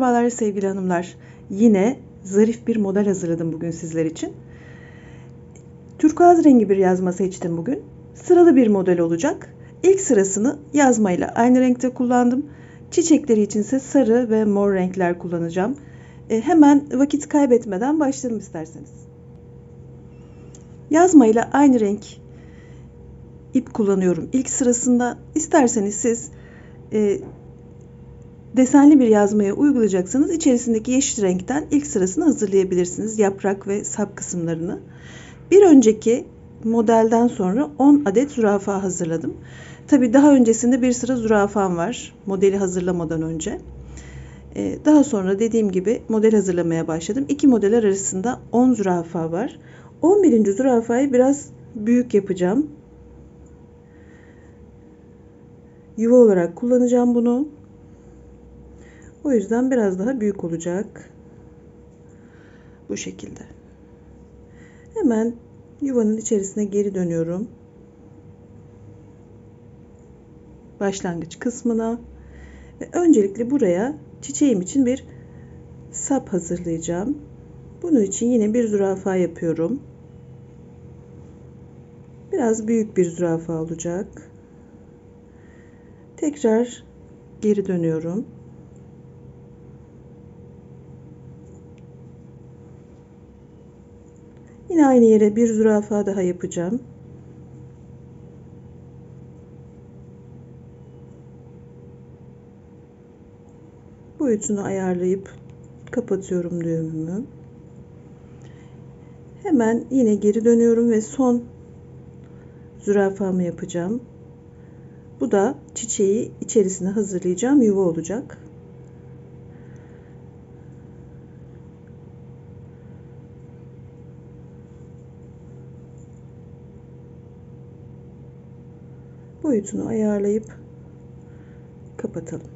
Merhabalar sevgili hanımlar. Yine zarif bir model hazırladım bugün sizler için. Turkuaz rengi bir yazma seçtim bugün. Sıralı bir model olacak. İlk sırasını yazmayla aynı renkte kullandım. Çiçekleri için ise sarı ve mor renkler kullanacağım. E, hemen vakit kaybetmeden başlayalım isterseniz. Yazmayla aynı renk ip kullanıyorum. İlk sırasında isterseniz siz e, desenli bir yazmaya uygulayacaksanız içerisindeki yeşil renkten ilk sırasını hazırlayabilirsiniz. Yaprak ve sap kısımlarını. Bir önceki modelden sonra 10 adet zürafa hazırladım. Tabi daha öncesinde bir sıra zürafam var modeli hazırlamadan önce. Ee, daha sonra dediğim gibi model hazırlamaya başladım. İki modeller arasında 10 zürafa var. 11. zürafayı biraz büyük yapacağım. Yuva olarak kullanacağım bunu. O yüzden biraz daha büyük olacak. Bu şekilde. Hemen yuvanın içerisine geri dönüyorum. Başlangıç kısmına ve öncelikle buraya çiçeğim için bir sap hazırlayacağım. Bunun için yine bir zürafa yapıyorum. Biraz büyük bir zürafa olacak. Tekrar geri dönüyorum. Yine aynı yere bir zürafa daha yapacağım. Boyutunu ayarlayıp kapatıyorum düğümümü. Hemen yine geri dönüyorum ve son zürafamı yapacağım. Bu da çiçeği içerisine hazırlayacağım yuva olacak. Boyutunu ayarlayıp kapatalım.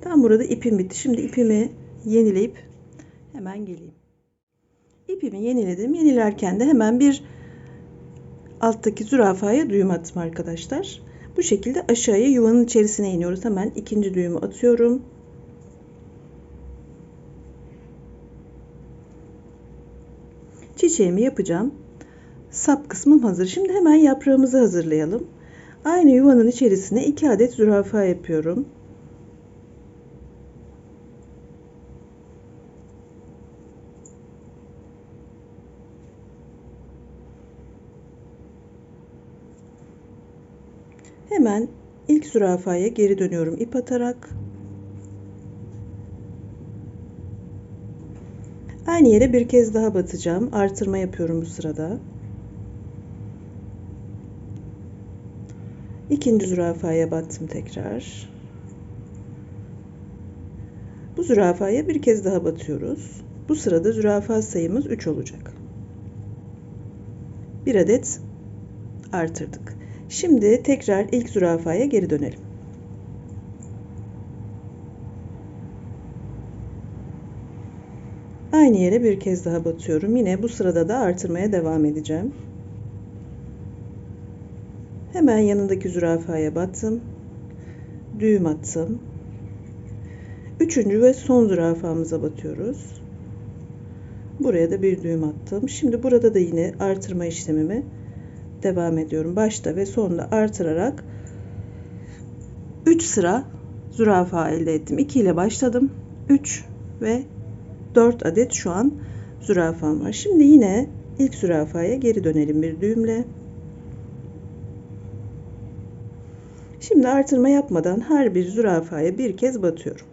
Tam burada ipim bitti. Şimdi ipimi yenileyip hemen geleyim. İpimi yeniledim. Yenilerken de hemen bir alttaki zürafaya düğüm attım arkadaşlar. Bu şekilde aşağıya yuvanın içerisine iniyoruz. Hemen ikinci düğümü atıyorum. Çiçeğimi yapacağım. Sap kısmım hazır. Şimdi hemen yaprağımızı hazırlayalım. Aynı yuvanın içerisine 2 adet zürafa yapıyorum. Hemen ilk zürafaya geri dönüyorum ip atarak. Aynı yere bir kez daha batacağım. Artırma yapıyorum bu sırada. İkinci zürafaya battım tekrar. Bu zürafaya bir kez daha batıyoruz. Bu sırada zürafa sayımız 3 olacak. Bir adet artırdık. Şimdi tekrar ilk zürafaya geri dönelim. Aynı yere bir kez daha batıyorum. Yine bu sırada da artırmaya devam edeceğim. Hemen yanındaki zürafaya battım. Düğüm attım. Üçüncü ve son zürafamıza batıyoruz. Buraya da bir düğüm attım. Şimdi burada da yine artırma işlemimi devam ediyorum. Başta ve sonda artırarak 3 sıra zürafa elde ettim. 2 ile başladım. 3 ve 4 adet şu an zürafam var. Şimdi yine ilk zürafaya geri dönelim bir düğümle. Şimdi artırma yapmadan her bir zürafaya bir kez batıyorum.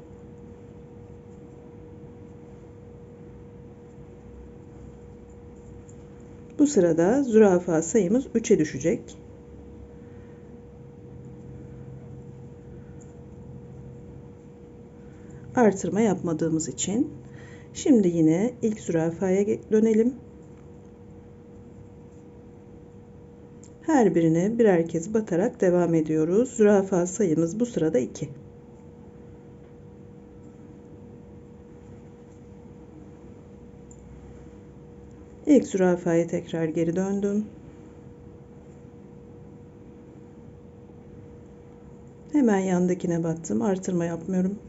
Bu sırada zürafa sayımız 3'e düşecek. Artırma yapmadığımız için. Şimdi yine ilk zürafaya dönelim. Her birine birer kez batarak devam ediyoruz. Zürafa sayımız bu sırada 2. İlk zürafaya tekrar geri döndüm. Hemen yandakine battım. Artırma yapmıyorum.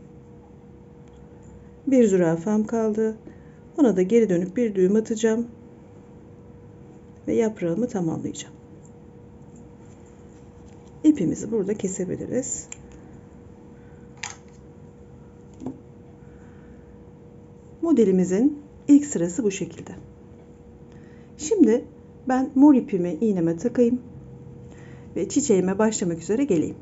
Bir zürafam kaldı. Ona da geri dönüp bir düğüm atacağım. Ve yaprağımı tamamlayacağım. İpimizi burada kesebiliriz. Modelimizin ilk sırası bu şekilde. Şimdi ben mor ipimi iğneme takayım ve çiçeğime başlamak üzere geleyim.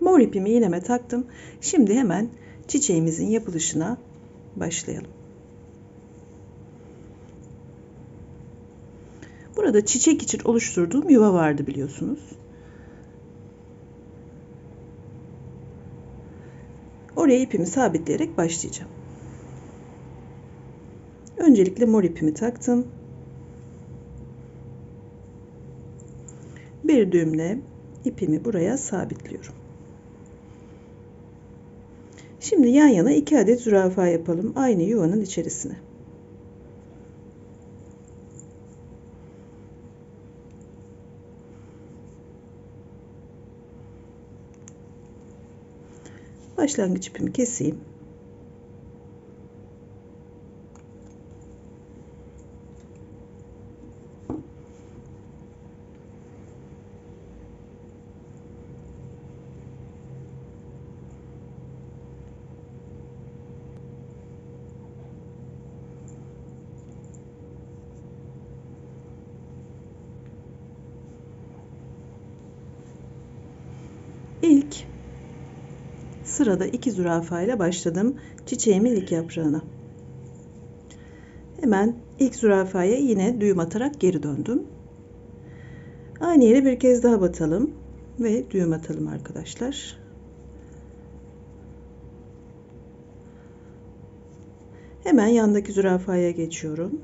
Mor ipimi iğneme taktım. Şimdi hemen çiçeğimizin yapılışına başlayalım. Burada çiçek için oluşturduğum yuva vardı biliyorsunuz. Oraya ipimi sabitleyerek başlayacağım. Öncelikle mor ipimi taktım. Bir düğümle ipimi buraya sabitliyorum. Şimdi yan yana iki adet zürafa yapalım aynı yuvanın içerisine. Başlangıç ipimi keseyim. İlk Sırada iki zürafa ile başladım çiçeğimin ilk yaprağına. Hemen ilk zürafaya yine düğüm atarak geri döndüm. Aynı yere bir kez daha batalım ve düğüm atalım arkadaşlar. Hemen yandaki zürafaya geçiyorum.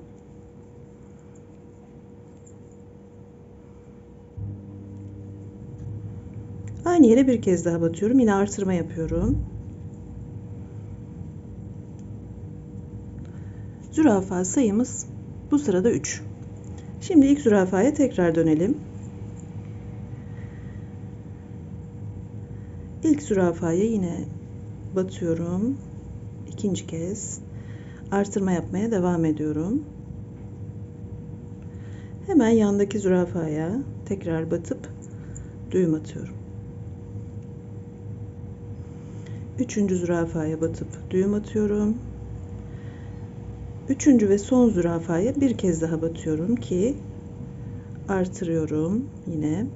Aynı yere bir kez daha batıyorum. Yine artırma yapıyorum. Zürafa sayımız bu sırada 3. Şimdi ilk zürafaya tekrar dönelim. İlk zürafaya yine batıyorum. İkinci kez artırma yapmaya devam ediyorum. Hemen yandaki zürafaya tekrar batıp düğüm atıyorum. Üçüncü zürafaya batıp düğüm atıyorum. Üçüncü ve son zürafaya bir kez daha batıyorum ki artırıyorum yine.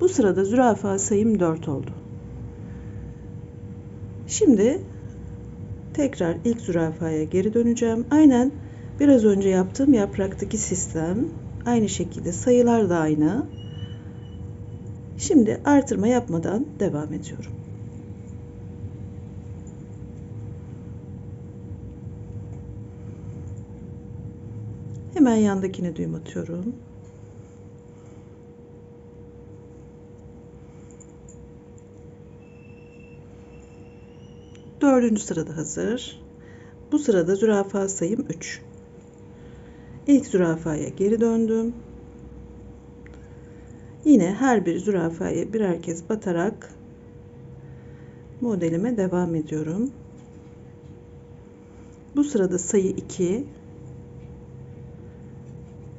Bu sırada zürafa sayım 4 oldu. Şimdi tekrar ilk zürafaya geri döneceğim. Aynen biraz önce yaptığım yapraktaki sistem. Aynı şekilde sayılar da aynı. Şimdi artırma yapmadan devam ediyorum. Hemen yandakine düğüm atıyorum. Dördüncü sırada hazır. Bu sırada zürafa sayım 3. İlk zürafaya geri döndüm. Yine her bir zürafaya birer kez batarak modelime devam ediyorum. Bu sırada sayı 2,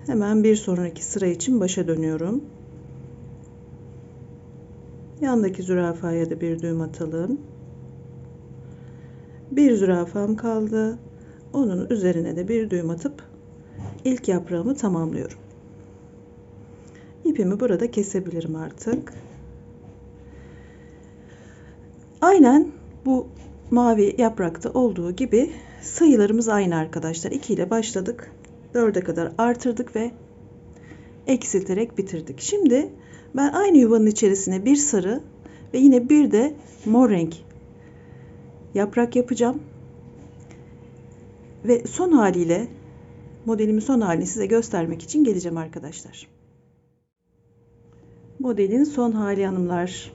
Hemen bir sonraki sıra için başa dönüyorum. Yandaki zürafaya da bir düğüm atalım. Bir zürafam kaldı. Onun üzerine de bir düğüm atıp ilk yaprağımı tamamlıyorum. İpimi burada kesebilirim artık. Aynen bu mavi yaprakta olduğu gibi sayılarımız aynı arkadaşlar. 2 ile başladık. 4'e kadar artırdık ve eksilterek bitirdik. Şimdi ben aynı yuvanın içerisine bir sarı ve yine bir de mor renk yaprak yapacağım. Ve son haliyle modelimin son halini size göstermek için geleceğim arkadaşlar. Modelin son hali hanımlar.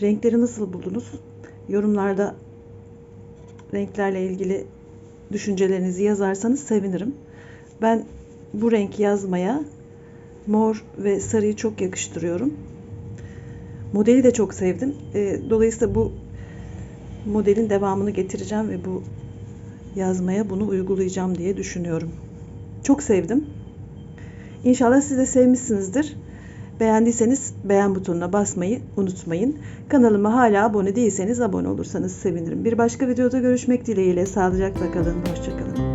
Renkleri nasıl buldunuz? Yorumlarda renklerle ilgili düşüncelerinizi yazarsanız sevinirim. Ben bu renk yazmaya mor ve sarıyı çok yakıştırıyorum. Modeli de çok sevdim. E, dolayısıyla bu modelin devamını getireceğim ve bu yazmaya bunu uygulayacağım diye düşünüyorum. Çok sevdim. İnşallah siz de sevmişsinizdir. Beğendiyseniz beğen butonuna basmayı unutmayın. Kanalıma hala abone değilseniz abone olursanız sevinirim. Bir başka videoda görüşmek dileğiyle. Sağlıcakla kalın. Hoşçakalın.